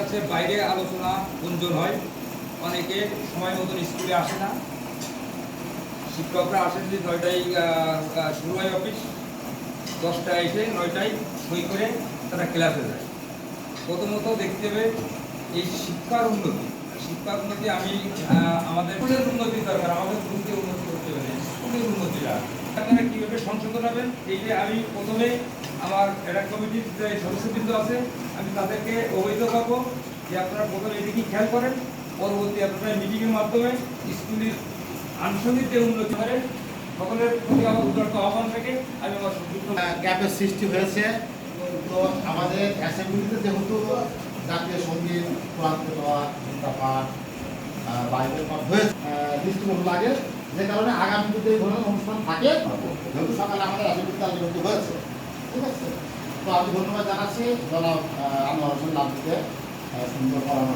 হচ্ছে বাইরে আলোচনা গুঞ্জন হয়। অনেকে সময় মতন স্কুলে আসে না। শিক্ষকরা আসেন যে নয়টায় শুরু হয় অফিস। দশটায় এসে নয়টায় সই করে তারা ক্লাসে যায়। প্রথমত দেখতে হবে, এই শিক্ষার উন্নতি। শিক্ষার উন্নতি আমি আমাদের স্কুলের উন্নতি দরকার, আমাদের গ্রুপকে উন্নতি করতে হবে না, স্কুলের উন্নতিটা আপনারা কীভাবে সংশোধন হবেন এই যে আমি প্রথমে আমার একটা কমিটির যে সদস্যবৃন্দ আছে, আমি তাদেরকে অবহিত করব যে আপনারা প্রথমে এদিকে খেয়াল করেন, পরবর্তী আপনারা মিটিংয়ের মাধ্যমে স্কুলের আনুষঙ্গিক যে উন্নতি করে সকলের প্রতি আমার উদারত আহ্বান থেকে আমি আমার সংযুক্ত গ্যাপের সৃষ্টি হয়েছে। তো আমাদের অ্যাসেম্বলিতে যেহেতু জাতীয় সংগীত, কোরআন দেওয়া পাঠ বাইবেল দৃষ্টিকোণ লাগে। যে কারণে আগামী যদি এই অনুষ্ঠান থাকে। যেহেতু সকালে আমাদের রাজনীতি আলোচনা হয়েছে। ঠিক আছে? তো আমি ধন্যবাদ জানাচ্ছি। জনাব আনোয়ার হোসেন লাভকে সুন্দর পরামর্শ